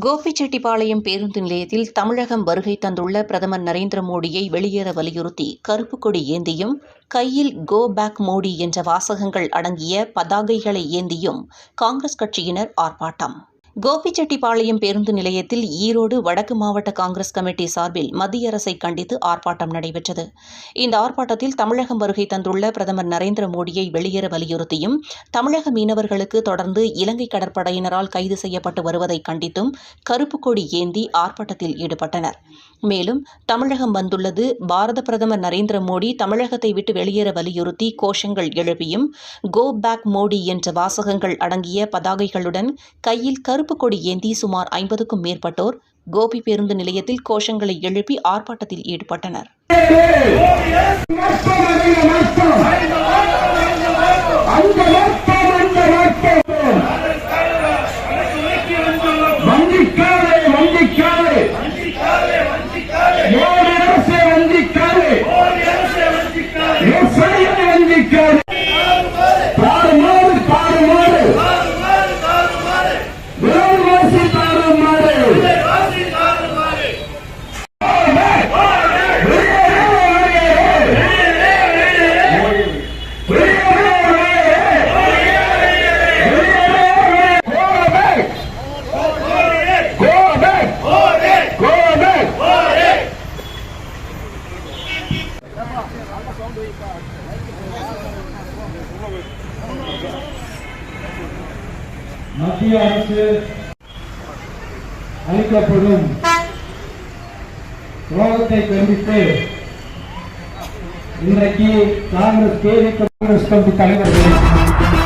கோபிச்செட்டிப்பாளையம் பேருந்து நிலையத்தில் தமிழகம் வருகை தந்துள்ள பிரதமர் நரேந்திர மோடியை வெளியேற வலியுறுத்தி கருப்பு கொடி ஏந்தியும் கையில் கோ பேக் மோடி என்ற வாசகங்கள் அடங்கிய பதாகைகளை ஏந்தியும் காங்கிரஸ் கட்சியினர் ஆர்ப்பாட்டம். கோபிச்செட்டிப்பாளையம் பேருந்து நிலையத்தில் ஈரோடு வடக்கு மாவட்ட காங்கிரஸ் கமிட்டி சார்பில் மத்திய அரசை கண்டித்து ஆர்ப்பாட்டம் நடைபெற்றது. இந்த ஆர்ப்பாட்டத்தில் தமிழகம் வருகை தந்துள்ள பிரதமர் நரேந்திர மோடியை வெளியேற வலியுறுத்தியும் தமிழக மீனவர்களுக்கு தொடர்ந்து இலங்கை கடற்படையினரால் கைது செய்யப்பட்டு வருவதை கண்டித்தும் கருப்பு கொடி ஏந்தி ஆர்ப்பாட்டத்தில் ஈடுபட்டனர். மேலும் தமிழகம் வந்துள்ளது. பாரத பிரதமர் நரேந்திர மோடி தமிழகத்தை விட்டு வெளியேற வலியுறுத்தி கோஷங்கள் எழுப்பியும் கோ பேக் மோடி என்ற வாசகங்கள் அடங்கிய பதாகைகளுடன் கையில் கருப்பு கொடி ஏந்தி சுமார் ஐம்பதுக்கும் மேற்பட்டோர் கோபி பேருந்து நிலையத்தில் கோஷங்களை எழுப்பி ஆர்ப்பாட்டத்தில் ஈடுபட்டனர் மத்திய அரசு அளிக்கப்படும் துரோகத்தை கண்டித்து இன்றைக்கு காங்கிரஸ் கேவி காங்கிரஸ் கமிட்டி தலைவர்கள்